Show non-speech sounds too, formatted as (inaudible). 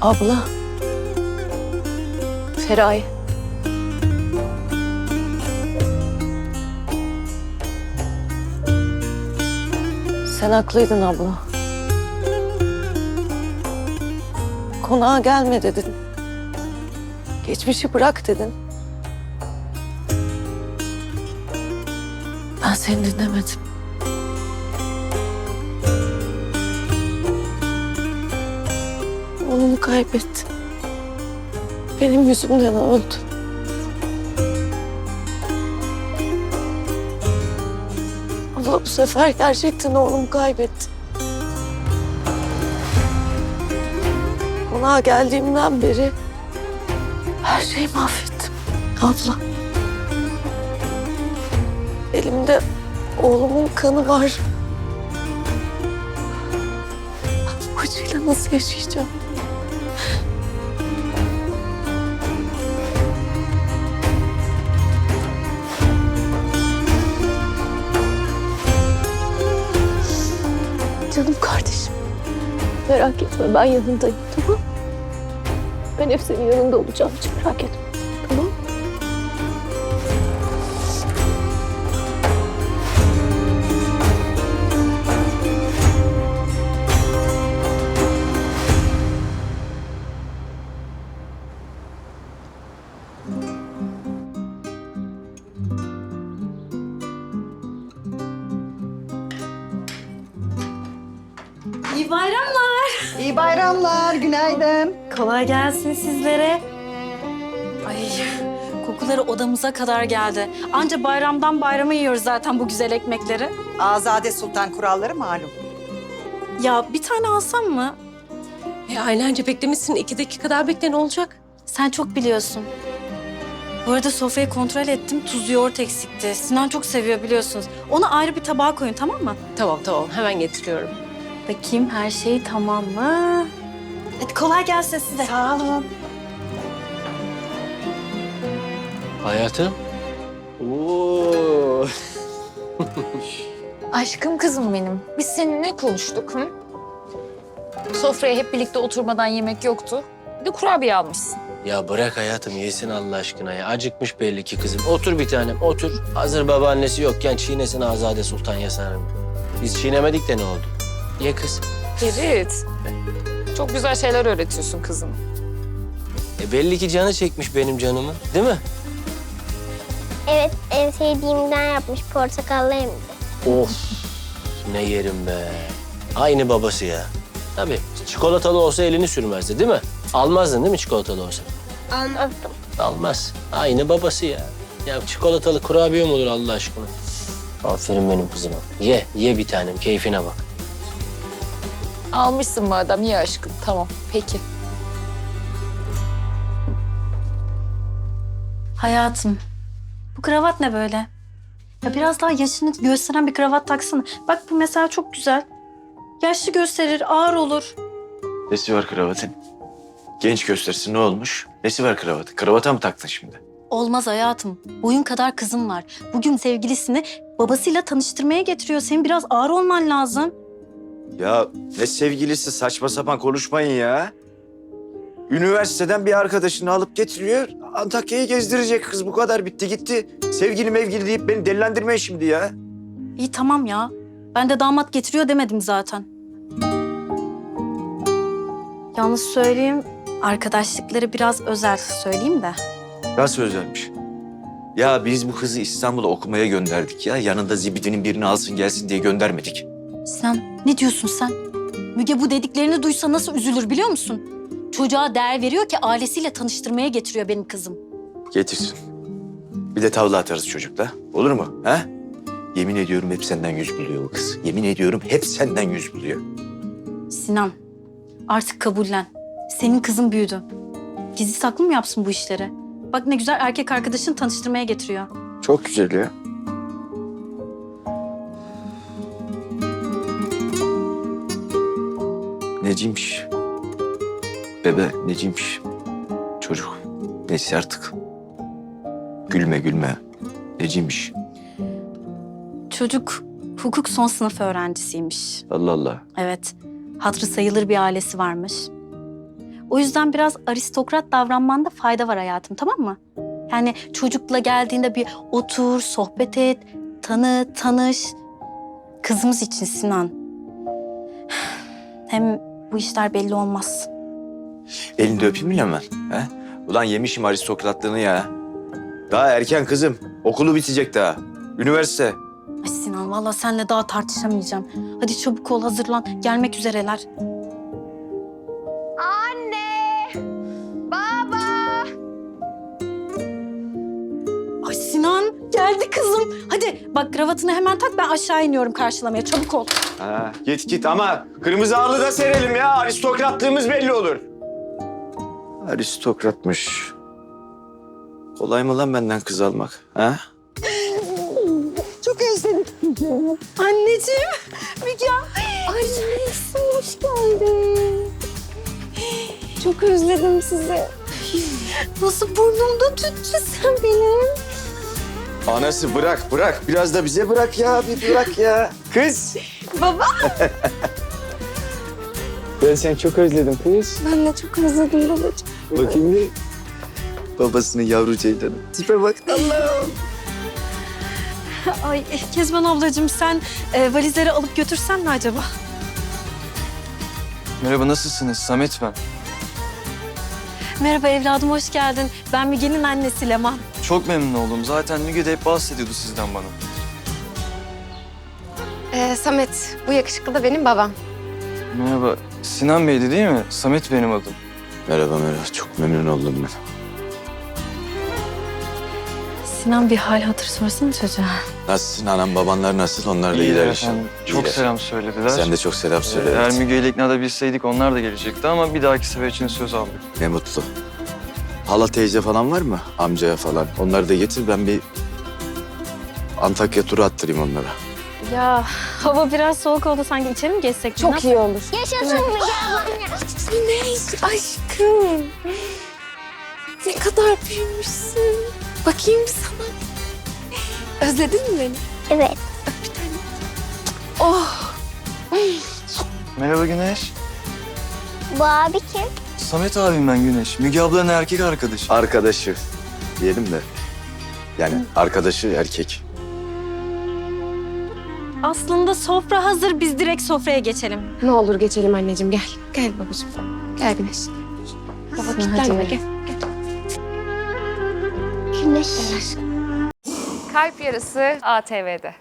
Abla. Feraye. Sen haklıydın abla. Konağa gelme dedin. Geçmişi bırak dedin. Ben seni dinlemedim. Oğlunu kaybettim. Benim yüzümden öldü. Abla bu sefer gerçekten oğlumu kaybettim. Konağa geldiğimden beri her şeyi mahvettim. Abla. Elimde oğlumun kanı var. Bu acıyla nasıl yaşayacağım? Merak etme ben yanındayım tamam Ben hep senin yanında olacağım hiç merak etme. Tamam İyi bayramlar. İyi bayramlar, günaydın. Kolay gelsin sizlere. Ay kokuları odamıza kadar geldi. Anca bayramdan bayrama yiyoruz zaten bu güzel ekmekleri. Azade Sultan kuralları malum. Ya bir tane alsam mı? E Aylancı beklemişsin. iki dakika daha bekle ne olacak? Sen çok biliyorsun. Bu arada sofrayı kontrol ettim. Tuz yoğurt eksikti. Sinan çok seviyor biliyorsunuz. Onu ayrı bir tabağa koyun tamam mı? Tamam tamam hemen getiriyorum. Bakayım her şey tamam mı? Hadi kolay gelsin size. Sağ olun. Hayatım. Oo. (laughs) Aşkım kızım benim. Biz seninle konuştuk hı? Sofraya hep birlikte oturmadan yemek yoktu. Bir de kurabiye almışsın. Ya bırak hayatım yesin Allah aşkına ya. Acıkmış belli ki kızım. Otur bir tanem otur. Hazır babaannesi yokken çiğnesin Azade Sultan Yasar'ım. Biz çiğnemedik de ne oldu? Ye kız. Ferit. Çok güzel şeyler öğretiyorsun kızım. E belli ki canı çekmiş benim canımı. Değil mi? Evet, en sevdiğimden yapmış portakallı hem de. Of. Ne yerim be. Aynı babası ya. Tabii çikolatalı olsa elini sürmezdi değil mi? Almazdın değil mi çikolatalı olsa? Anlattım. Almaz. Aynı babası ya. Ya çikolatalı kurabiye mi olur Allah aşkına? Aferin benim kızıma. Ye, ye bir tanem. Keyfine bak. Almışsın madem ye aşkım. Tamam peki. Hayatım, bu kravat ne böyle? Ya biraz daha yaşını gösteren bir kravat taksana. Bak bu mesela çok güzel. Yaşlı gösterir, ağır olur. Nesi var kravatın? Genç gösterisi ne olmuş? Nesi var kravatın? Kravata mı taktın şimdi? Olmaz hayatım. Boyun kadar kızım var. Bugün sevgilisini babasıyla tanıştırmaya getiriyor. Senin biraz ağır olman lazım. Ya ne sevgilisi saçma sapan konuşmayın ya. Üniversiteden bir arkadaşını alıp getiriyor. Antakya'yı gezdirecek kız bu kadar bitti gitti. Sevgili mevgili deyip beni delilendirmeyin şimdi ya. İyi tamam ya. Ben de damat getiriyor demedim zaten. Yalnız söyleyeyim, arkadaşlıkları biraz özel söyleyeyim de. Nasıl özelmiş? Ya biz bu kızı İstanbul'a okumaya gönderdik ya. Yanında zibidinin birini alsın gelsin diye göndermedik. Sen ne diyorsun sen? Müge bu dediklerini duysa nasıl üzülür biliyor musun? Çocuğa değer veriyor ki ailesiyle tanıştırmaya getiriyor benim kızım. Getirsin. Bir de tavla atarız çocukla. Olur mu? Ha? Yemin ediyorum hep senden yüz buluyor bu kız. Yemin ediyorum hep senden yüz buluyor. Sinan, artık kabullen. Senin kızın büyüdü. Gizli saklı mı yapsın bu işleri? Bak ne güzel erkek arkadaşını tanıştırmaya getiriyor. Çok güzel ya. Neciymiş? Bebe neciymiş? Çocuk. Neyse artık. Gülme gülme. Neciymiş? Çocuk hukuk son sınıf öğrencisiymiş. Allah Allah. Evet, hatırı sayılır bir ailesi varmış. O yüzden biraz aristokrat davranmanda fayda var hayatım tamam mı? Yani çocukla geldiğinde bir otur, sohbet et, tanı, tanış. Kızımız için Sinan. (sighs) Hem bu işler belli olmaz. Elini de öpeyim mi hemen? He? Ulan yemişim aristokratlığını ya. Daha erken kızım. Okulu bitecek daha. Üniversite. Ay Sinan vallahi seninle daha tartışamayacağım. Hadi çabuk ol hazırlan. Gelmek üzereler. Geldi kızım. Hadi bak kravatını hemen tak ben aşağı iniyorum karşılamaya. Çabuk ol. Ha, git git ama kırmızı halı da serelim ya. Aristokratlığımız belli olur. Aristokratmış. Kolay mı lan benden kız almak? Ha? Çok özledim. Anneciğim. Müge. Annesi hoş geldin. Çok özledim sizi. Nasıl burnumda tütsü Sen benim. Anası bırak bırak. Biraz da bize bırak ya. Bir bırak ya. Kız. Baba. Ben seni çok özledim kız. Ben de çok özledim babacığım. Bakayım bir. Babasının yavru ceylanı. Tipe bak. Ay Kezban ablacığım sen e, valizleri alıp götürsen mi acaba? Merhaba nasılsınız? Samet ben. Merhaba evladım hoş geldin. Ben Müge'nin annesi Leman. Çok memnun oldum. Zaten Müge de hep bahsediyordu sizden bana. Ee, Samet, bu yakışıklı da benim babam. Merhaba. Sinan Bey'di değil mi? Samet benim adım. Merhaba merhaba. Çok memnun oldum ben. Sinan bir hal hatır sorsana çocuğa. Nasılsın anam babanlar nasıl? Onlar da İyiler efendim. inşallah. Çok İyiler. selam söylediler. Sen de çok selam söyle. Eğer evet. Müge ile ikna edebilseydik onlar da gelecekti ama bir dahaki sefer için söz aldık. Ne mutlu. Hala teyze falan var mı? Amcaya falan. Onları da getir ben bir Antakya turu attırayım onlara. Ya hava biraz soğuk oldu sanki içeri mi geçsek? Çok iyi olur. Yaşasın Müge ablam ya. Güneş aşkım. Ne kadar büyümüşsün. Bakayım sana. Özledin mi beni? Evet. Oh. Merhaba Güneş. Bu abi kim? Samet abim ben Güneş. Müge ablanın erkek arkadaşı. Arkadaşı diyelim de. Yani arkadaşı erkek. Aslında sofra hazır biz direkt sofraya geçelim. Ne olur geçelim anneciğim, gel. Gel babacığım. Gel Güneş. Baba kilitlenme, gel. Güneş. Kalp Yarısı ATV'de.